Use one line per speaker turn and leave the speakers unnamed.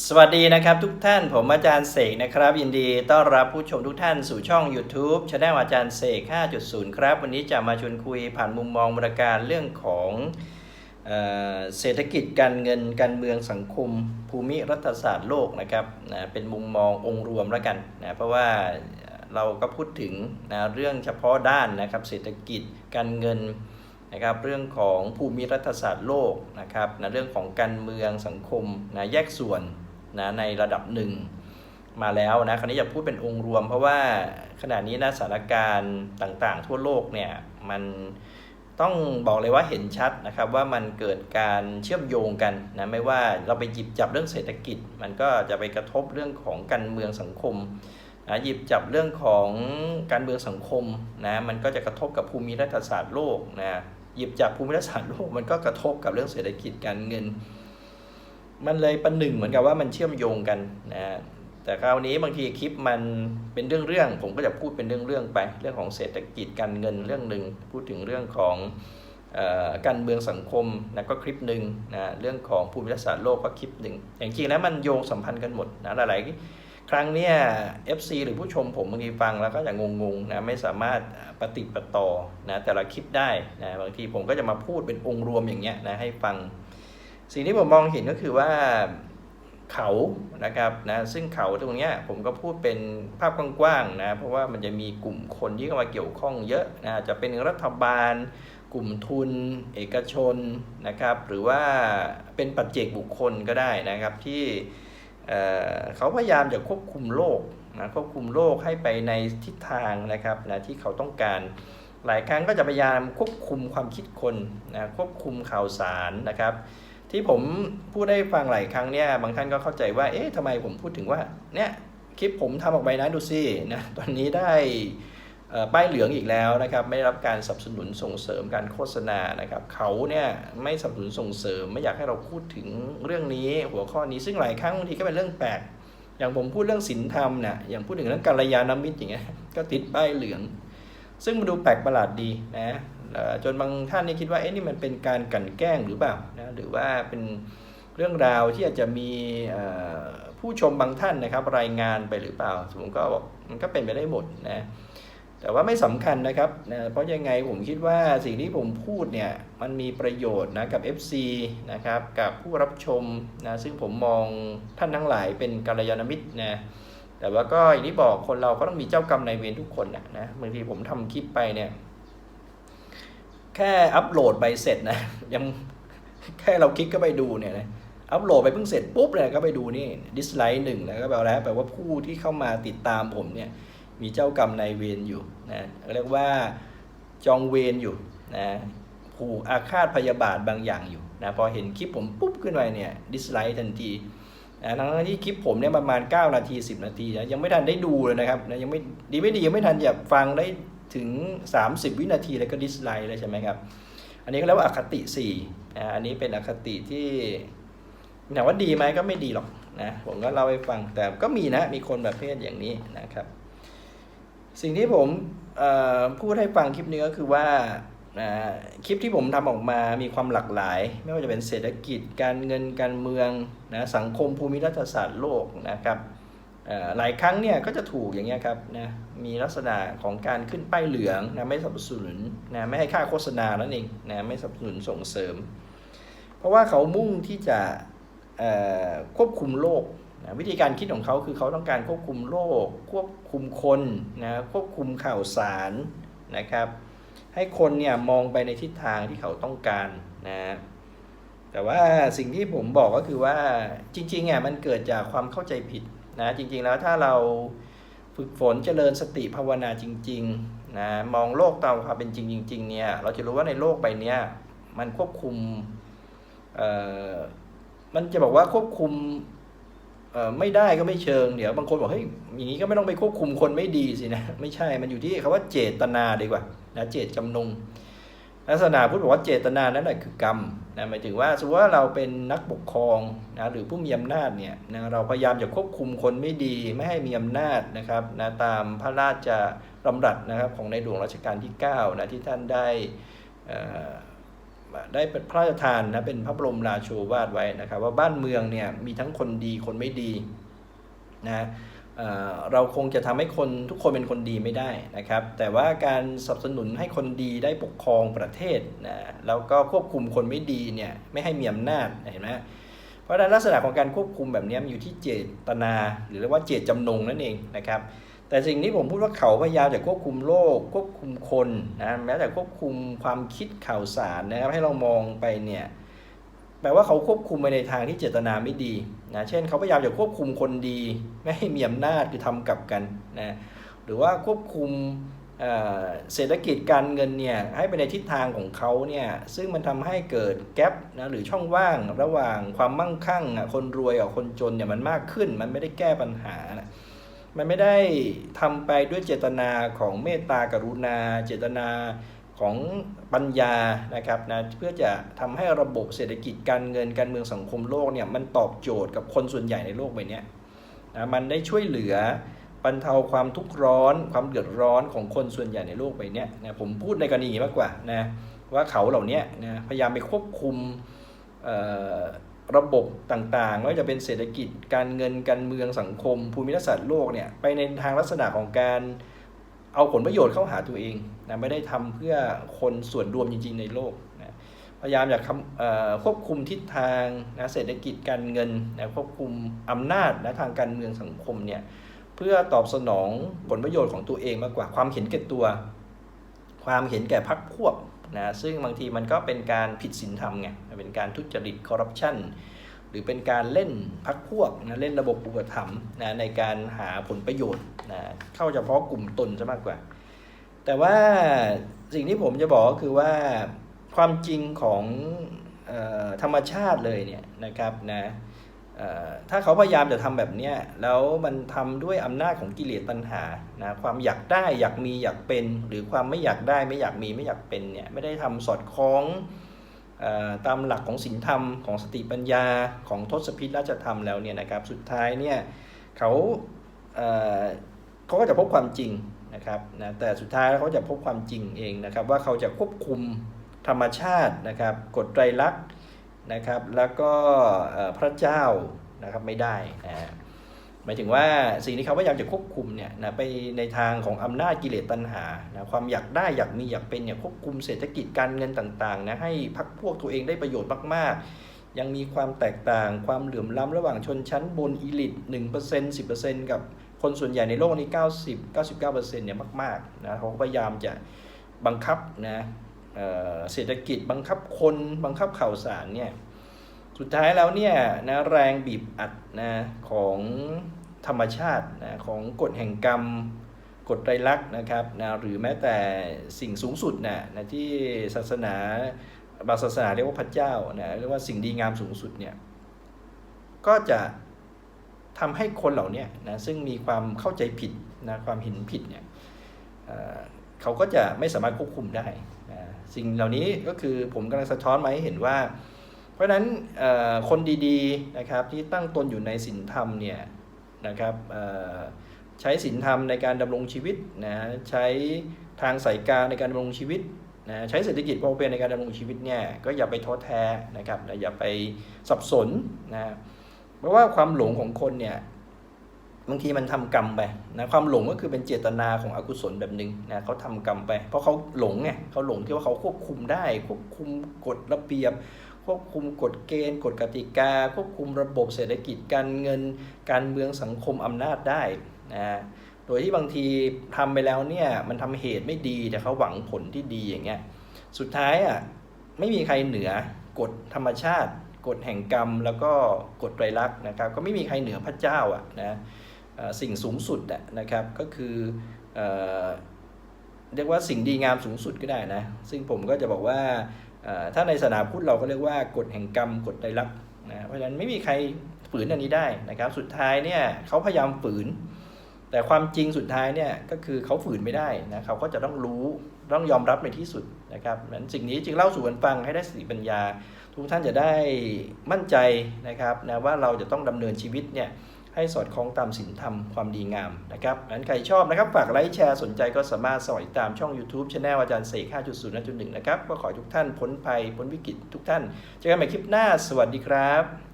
สวัสดีนะครับทุกท่านผมอาจารย์เสกนะครับ ยินดีต้อนรับผู้ชมทุกท่านสู่ช่อง YouTube ช anel อาจารย์เสก 5.0 ครับ วันนี้จะมาชวนคุยผ่านมุมมองบริการเรื่องของเออเศรษฐกิจการเงินการเมืองสังคม ภูมิรัฐศาสตร์โลกนะครับนะเป็นมุมมององค์รวมแล้วกันนะเพราะว่าเราก็พูดถึงนะเรื่องเฉพาะด้านนะครับเศรษฐกิจการเงินนะครับเรื่องของภูมิรัฐศาสตร์โลกนะครับนะเรื่องของการเมืองสังคมนะแยกส่วน นะในระดับหนึ่งมาแล้วนะคราวนี้จะพูดเป็นองค์รวม เพราะว่าขณะนี้นะสถานการณ์ต่างๆ ทั่วโลกเนี่ยมันต้องบอกเลยว่าเห็นชัดนะครับว่ามันเกิดการเชื่อมโยงกันนะไม่ว่าเราไปหยิบจับเรื่องเศรษฐกิจ มันก็จะไปกระทบเรื่องของการเมืองสังคมนะหยิบจับเรื่องของการเมืองสังคมนะมันก็จะกระทบกับภูมิรัฐศาสตร์โลกนะหยิบจับภูมิรัฐศาสตร์โลกมันก็กระทบกับเรื่องเศรษฐกิจการเงิน มันเลยประหนึ่งเหมือนกับว่ามันเชื่อมโยงกันนะแต่คราวนี้บางทีคลิปมันเป็นเรื่องเรื่องๆผมก็จะพูดเป็นเรื่องเรื่องๆไป เรื่องของเศรษฐกิจการเงินเรื่องหนึ่งพูดถึงเรื่องของออการเมืองสังคมนะก็คลิปหนึ่งนะเรื่องของภูมิรัศาสตร์โลกก็คลิปหนึ่งอย่างจริงแล้วมันโยงสัมพันธ์กันหมดนะหลายๆครั้งเนี่ย FC หรือผู้ชมผมบางทีฟังแล้วก็จะงงๆนะไม่สามารถปฏิประต่อนะแต่ละคลิปได้นะบางทีผมก็จะมาพูดเป็นองค์รวมอย่างเงี้ยนะให้ฟัง สิ่งที่ผมมองเห็นก็คือว่าเขานะครับนะซึ่งเขาตรงเนี้ยผมก็พูดเป็นภาพกว้างๆนะเพราะว่ามันจะมีกลุ่มคนที่เข้ามาเกี่ยวข้องเยอะนะจะเป็นรัฐบาล กลุ่มทุน เอกชนนะครับ หรือว่าเป็นปัจเจกบุคคลก็ได้นะครับที่เเขาพยายามจะควบคุมโลกนะควบคุมโลกให้ไปในทิศทางนะครับนะที่เขาต้องการหลายครั้งก็จะพยายามควบคุมความคิดคนนะควบคุมข่าวสารนะครับ ที่ผมพูดได้ฟังหลายครั้งเนี่ยบางท่านก็เข้าใจว่า เอ๊ะทำไมผมพูดถึงว่าเนี่ยคลิปผมทำออกไปนะดูสินะตอนนี้ได้ป้ายเหลืองอีกแล้วนะครับไม่ได้รับการสนับสนุนส่งเสริมการโฆษณานะครับเขาเนี่ยไม่สนับสนุนส่งเสริม ไม่อยากให้เราพูดถึงเรื่องนี้หัวข้อนี้ซึ่งหลายครั้งบางทีก็เป็นเรื่องแปลกอย่างผมพูดเรื่องศีลธรรมเนี่ยอย่างพูดถึงเรื่องกัลยาณมิตรอย่างเงี้ยก็ติดป้ายเหลือง ซึ่งมันดูแปลกประหลาดดีนะ จนบางท่านนี่คิดว่าเอ๊ะนี่มันเป็นการกลั่นแกล้งหรือเปล่านะหรือว่าเป็นเรื่องราวที่อาจจะมีผู้ชมบางท่านนะครับ รายงานไปหรือเปล่าผมก็บอกมันก็เป็นไปได้หมดนะแต่ว่าไม่สำคัญนะครับนะเพราะยังไงผมคิดว่าสิ่งที่ผมพูดเนี่ยมันมีประโยชน์นะกับ FC นะครับกับผู้รับชมนะซึ่งผมมองท่านทั้งหลายเป็นกัลยาณมิตรนะแต่ว่าก็อย่างที่บอกคนเราก็ต้องมีเจ้ากรรมนายเวรทุกคนนะนะบางทีผมทำคลิปไปเนี่ย แค่อัปโหลดไปเสร็จนะ ยังแค่เราคลิกก็ไปดูเนี่ยนะอัปโหลดไปเพิ่งเสร็จปุ๊บเลยก็ไปดูนี่ดิสไลค์หนึ่งแล้วก็แปลว่าแปลว่าผู้ที่เข้ามาติดตามผมเนี่ยมีเจ้ากรรมนายเวรอยู่นะเรียกว่าจองเวรอยู่นะผูกอาฆาตพยาบาทบางอย่างอยู่นะพอเห็นคลิปผมปุ๊บขึ้นไปเนี่ยดิสไลค์ทันทีนะทั้งที่คลิปผมเนี่ยประมาณ 9 นาที 10 นาทีนะยังไม่ทันได้ดูเลยนะครับนะยังไม่ดีไม่ดียังไม่ทันอยากฟังได้ ถึง 30 วินาทีแล้วก็ดิสไลค์เลยใช่ไหมครับ อันนี้ก็เรียกว่าอคติ4นะอันนี้เป็นอคติที่ถามว่าดีไหมก็ไม่ดีหรอกนะผมก็เล่าให้ฟังแต่ก็มีนะมีคนแบบเพศอย่างนี้นะครับ สิ่งที่ผมพูดให้ฟังคลิปนี้ก็คือว่านะคลิปที่ผมทำออกมามีความหลากหลาย ไม่ว่าจะเป็นเศรษฐกิจการเงินการเมืองนะสังคมภูมิรัฐศาสตร์โลกนะครับ หลายครั้งเนี่ยก็จะถูกอย่างเงี้ยครับนะมีลักษณะของการขึ้นป้ายเหลืองนะไม่สนับสนุนนะไม่ให้ค่าโฆษณานั่นเองนะไม่สนับสนุนส่งเสริม เพราะว่าเขามุ่งที่จะควบคุมโลกนะวิธีการคิดของเขาคือเขาต้องการควบคุมโลกควบคุมคนนะควบคุมข่าวสารนะครับ ให้คนเนี่ยมองไปในทิศทางที่เขาต้องการนะแต่ว่าสิ่งที่ผมบอกก็คือว่าจริงๆอะมันเกิดจากความเข้าใจผิด นะจริงๆแล้วถ้าเราฝึกฝนเจริญสติภาวนาจริงๆนะมองโลกตามความเป็นจริงจริงๆเนี่ยเราจะรู้ว่าในโลกใบนี้มันควบคุมเอ่อมันจะบอกว่าควบคุมเอ่อไม่ได้ก็ไม่เชิงเดี๋ยวบางคนบอกเฮ้ยอย่างนี้ก็ไม่ต้องไปควบคุมคนไม่ดีสินะไม่ใช่มันอยู่ที่คำว่าเจตนาดีกว่านะเจตจำนง ลักษณะพูดบอกว่าเจตนานั้นแหละคือกรรมนะหมายถึงว่าสมมติว่าเราเป็นนักปกครองนะหรือผู้มีอำนาจเนี่ยนะเราพยายามจะควบคุมคนไม่ดีไม่ให้มีอำนาจนะครับนะตามพระราชดำรัสนะครับของในหลวงรัชกาลที่9นะที่ท่านได้อ่อได้เป็นพระราชทานนะเป็นพระบรมราโชวาทไว้นะครับ ว่าบ้านเมืองเนี่ยมีทั้งคนดีคนไม่ดีนะ เราคงจะทำให้คนทุกคนเป็นคนดีไม่ได้นะครับ แต่ว่าการสนับสนุนให้คนดีได้ปกครองประเทศนะแล้วก็ควบคุมคนไม่ดีเนี่ยไม่ให้มีอำนาจเห็นไหมเพราะฉะนั้นลักษณะของการควบคุมแบบนี้มันอยู่ที่เจตนา หรือเรียกว่าเจตจำนงนั่นเองนะครับ แต่สิ่งที่ผมพูดว่าเขาพยายามจะควบคุมโลก ควบคุมคนนะแม้แต่ควบคุมความคิดข่าวสารนะครับให้เรามองไปเนี่ย แปลว่าเขาควบคุมไปในทางที่เจตนาไม่ดีนะเช่น เขาพยายามจะควบคุมคนดี ไม่ให้มีอำนาจคือทำกลับกันนะหรือว่าควบคุมเศรษฐกิจการเงินเนี่ยให้ไปในทิศทางของเขาเนี่ยซึ่งมันทำให้เกิดแกลบนะหรือช่องว่างระหว่างความมั่งคั่งอะคนรวยกับคนจนเนี่ยมันมากขึ้น มันไม่ได้แก้ปัญหานะมันไม่ได้ทำไปด้วยเจตนาของเมตตากรุณา เจตนา ของปัญญานะครับนะเพื่อจะทำให้ระบบเศรษฐกิจการเงินการเมืองสังคมโลกเนี่ยมันตอบโจทย์กับคนส่วนใหญ่ในโลกใบนี้นะมันได้ช่วยเหลือบรรเทาความทุกข์ร้อน ความเดือดร้อนของคนส่วนใหญ่ในโลกใบนี้นะผมพูดในกรณีมากกว่านะว่าเขาเหล่านี้นะพยายามไปควบคุมเอ่อระบบต่างๆไม่ว่าจะเป็นเศรษฐกิจการเงินการเมืองสังคม ภูมิรัศาสตร์โลกเนี่ยไปในทางลักษณะของการ เอาผลประโยชน์เข้าหาตัวเองนะไม่ได้ทำเพื่อคนส่วนรวมจริง ๆ ในโลกนะพยายามอยากควบคุมทิศทางนะเศรษฐกิจการเงินนะควบคุมอำนาจนะทางการเมืองสังคมเนี่ยเพื่อตอบสนองผลประโยชน์ของตัวเองมากกว่าความเห็นแก่ตัว ความเห็นแก่พรรคพวกนะซึ่งบางทีมันก็เป็นการผิดศีลธรรมไงเป็นการทุจริตคอร์รัปชัน หรือเป็นการเล่นพักพวกนะเล่นระบบอุปถัมภ์นะในการหาผลประโยชน์นะเข้าเฉพาะกลุ่มตนซะมากกว่า แต่ว่าสิ่งที่ผมจะบอกก็คือว่าความจริงของออธรรมชาติเลยเนี่ยนะครับนะถ้าเขาพยายามจะทำแบบนี้แล้วมันทำด้วยอำนาจของกิเลสตัณหานะความอยากได้อยากมีอยากเป็น หรือความไม่อยากได้ไม่อยากมีไม่อยากเป็นเนี่ยไม่ได้ทำสอดคล้อง ตามหลักของศีลธรรมของสติปัญญาของทศพิธราชธรรมแล้วเนี่ยนะครับสุดท้ายเนี่ยเขาเเขาก็จะพบความจริงนะครับนะแต่สุดท้ายเขาจะพบความจริงเองนะครับว่าเขาจะควบคุมธรรมชาตินะครับกฎไตรลักษณ์นะครับแล้วก็พระเจ้านะครับไม่ได้นะฮะ หมายถึงว่าสิ่งที่เขาพยายามจะควบคุมเนี่ยนะไปในทางของอำนาจกิเลสตัณหานะความอยากได้อยากมีอยากเป็นเนี่ยควบคุมเศรษฐกิจการเงินต่างๆนะให้พักพวกตัวเองได้ประโยชน์มากๆ ยังมีความแตกต่างความเหลื่อมล้ำระหว่างชนชั้นบนอีลิต1% 10%กับคนส่วนใหญ่ในโลกนี้ 90 99%เนี่ยมากๆนะเขาพยายามจะบังคับนะเเศรษฐกิจบังคับคนบังคับข่าวสารเนี่ย สุดท้ายแล้วเนี่ยนะแรงบีบอัดนะของธรรมชาตินะของกฎแห่งกรรมกฎไตรลักษณ์นะครับนะหรือแม้แต่สิ่งสูงสุดนะนะที่ศาสนาบางศาสนาเรียกว่าพระเจ้านะเรียกว่าสิ่งดีงามสูงสุดเนี่ยก็จะทำให้คนเหล่านี้นะซึ่งมีความเข้าใจผิดนะความเห็นผิดเนี่ยเขาก็จะไม่สามารถควบคุมได้นะสิ่งเหล่านี้ก็คือผมกำลังสะท้อนมาให้เห็นว่า ราะฉะนั้นคนดีๆนะครับที่ตั้งตนอยู่ในศีลธรรมเนี่ยนะครับใช้ศีลธรรมในการดำรงชีวิตนะใช้ทางสายกางในการดำรงชีวิตนะใช้เศรษฐกิจพอเพียงในการดำรงชีวิตเนี่ยก็อย่าไปท้อแท้นะครับและอย่าไปสับสนนะเพราะว่าความหลงของคนเนี่ยบางทีมันทำกรรมไปนะความหลงก็คือเป็นเจตนาของอกุศลแบบหนึ่งนะเขาทำกรรมไป เพราะเขาหลงไงเขาหลงที่ว่าเขาควบคุมได้ ควบคุมกฎระเบียบ ควบคุมกฎเกณฑ์ กฎกติกา ควบคุมระบบเศรษฐกิจการเงิน การเมืองสังคมอำนาจได้นะโดยที่บางทีทำไปแล้วเนี่ยมันทำเหตุไม่ดีแต่เขาหวังผลที่ดีอย่างเงี้ยสุดท้ายอะไม่มีใครเหนือกฎธรรมชาติ กฎแห่งกรรมแล้วก็กฎไตรลักษณ์นะครับ ก็ไม่มีใครเหนือพระเจ้าอะนะสิ่งสูงสุดนะครับก็คือเอเรียกว่าสิ่งดีงามสูงสุดก็ได้นะ ซึ่งผมก็จะบอกว่า ถ้าในศาสนาพุทธเราก็เรียกว่ากฎแห่งกรรมกฎไตรลักษณ์นะเพราะฉะนั้นไม่มีใครฝืนอันนี้ได้นะครับ สุดท้ายเนี่ยเขาพยายามฝืน แต่ความจริงสุดท้ายเนี่ยก็คือเขาฝืนไม่ได้นะเขาก็จะต้องรู้ต้องยอมรับในที่สุดนะครับนั้นสิ่งนี้จึงเล่าสู่กันฟังให้ได้สติปัญญา ทุกท่านจะได้มั่นใจนะครับนะว่าเราจะต้องดำเนินชีวิตเนี่ย ให้สอดคล้องตามศีลธรรมความดีงามนะครับนั้นใครชอบนะครับ ฝากไลค์แชร์สนใจก็สามารถสอยตามช่อง YouTube ช anel อาจารย์เสก5.0 1นะครับ ก็ขอทุกท่านพ้นภัยพ้นวิกฤตทุกท่าน เจอกันใหม่คลิปหน้า สวัสดีครับ